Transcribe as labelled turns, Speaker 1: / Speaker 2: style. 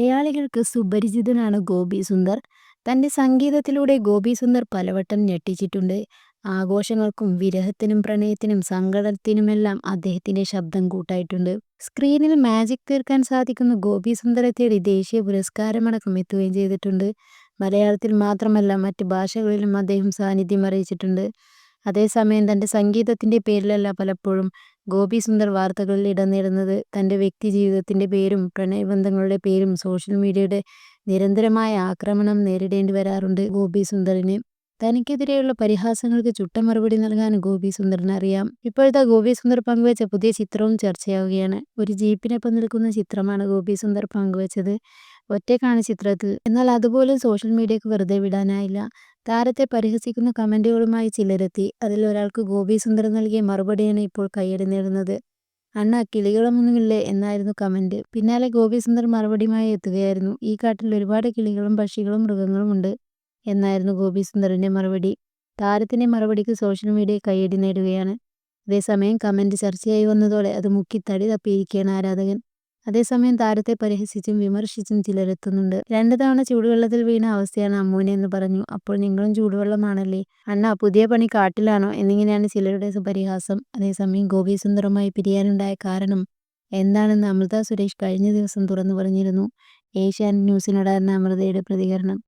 Speaker 1: മലയാളികൾക്ക് സുപരിചിതനാണ് ഗോപി സുന്ദർ. തന്റെ സംഗീതത്തിലൂടെ ഗോപി സുന്ദർ പലവട്ടം ഞെട്ടിച്ചിട്ടുണ്ട്. ആഘോഷങ്ങൾക്കും വിരഹത്തിനും പ്രണയത്തിനും സങ്കടത്തിനുമെല്ലാം അദ്ദേഹത്തിന്റെ ശബ്ദം കൂട്ടായിട്ടുണ്ട്. സ്ക്രീനിൽ മാജിക് തീർക്കാൻ സാധിക്കുന്ന ഗോപി സുന്ദറെ തേടി ദേശീയ പുരസ്കാരമടക്കം എത്തുകയും ചെയ്തിട്ടുണ്ട്. മലയാളത്തിൽ മാത്രമല്ല മറ്റ് ഭാഷകളിലും അദ്ദേഹം സാന്നിധ്യം അറിയിച്ചിട്ടുണ്ട്. അതേസമയം തന്റെ സംഗീതത്തിന്റെ പേരിലല്ല പലപ്പോഴും ഗോപി സുന്ദർ വാർത്തകളിൽ ഇടം നേടുന്നത്. തന്റെ വ്യക്തിജീവിതത്തിന്റെ പേരും പ്രണയബന്ധങ്ങളുടെ പേരും സോഷ്യൽ മീഡിയയുടെ നിരന്തരമായ ആക്രമണം നേരിടേണ്ടി വരാറുണ്ട് ഗോപി സുന്ദറിന്. തനിക്കെതിരെയുള്ള പരിഹാസങ്ങൾക്ക് ചുട്ട മറുപടി നൽകാൻ ഗോപി സുന്ദറിന് അറിയാം. ഇപ്പോഴത്തെ ഗോപി സുന്ദർ പങ്കുവച്ച പുതിയ ചിത്രവും ചർച്ചയാവുകയാണ്. ഒരു ജീപ്പിനൊപ്പം നിൽക്കുന്ന ചിത്രമാണ് ഗോപി സുന്ദർ പങ്കുവച്ചത്. ഒറ്റയ്ക്കാണ് ചിത്രത്തിൽ. എന്നാൽ അതുപോലും സോഷ്യൽ മീഡിയക്ക് വെറുതെ വിടാനായില്ല. താരത്തെ പരിഹസിക്കുന്ന കമന്റുകളുമായി ചിലരെത്തി. അതിൽ ഒരാൾക്ക് ഗോപി സുന്ദർ നൽകിയ മറുപടിയാണ് ഇപ്പോൾ കയ്യടി നേടുന്നത്. "അണ്ണാ കിളികളൊന്നുമില്ലേ" എന്നായിരുന്നു കമന്റ്. പിന്നാലെ ഗോപി സുന്ദർ മറുപടിയുമായി എത്തുകയായിരുന്നു. "ഈ കാട്ടിൽ ഒരുപാട് കിളികളും പക്ഷികളും മൃഗങ്ങളും ഉണ്ട്" എന്നായിരുന്നു ഗോപി സുന്ദറിന്റെ മറുപടി. താരത്തിന്റെ മറുപടിക്ക് സോഷ്യൽ മീഡിയ കയ്യടി നേടുകയാണ്. അതേസമയം കമന്റ് ചർച്ചയായി വന്നതോടെ അത് മുക്കി തടി തപ്പിയിരിക്കുകയാണ് ആരാധകൻ. അതേസമയം താരത്തെ പരിഹസിച്ചും വിമർശിച്ചും ചിലരെത്തുന്നുണ്ട്. രണ്ടു തവണ ചൂടുവെള്ളത്തിൽ വീണ അവസ്ഥയാണ് അമ്മൂന് എന്ന് പറഞ്ഞു. അപ്പോൾ നിങ്ങളും ചൂടുവെള്ളമാണല്ലേ. അണ്ണ പുതിയ പണി കാട്ടിലാണോ" എന്നിങ്ങനെയാണ് ചിലരുടെ പരിഹാസം. അതേസമയം ഗോപി സുന്ദറുമായി പിരിയാനുണ്ടായ കാരണം എന്താണെന്ന് അമൃത സുരേഷ് കഴിഞ്ഞ ദിവസം തുറന്നു പറഞ്ഞിരുന്നു. ഏഷ്യാനെറ്റ് ന്യൂസിനോടായിരുന്നു അമൃതയുടെ പ്രതികരണം.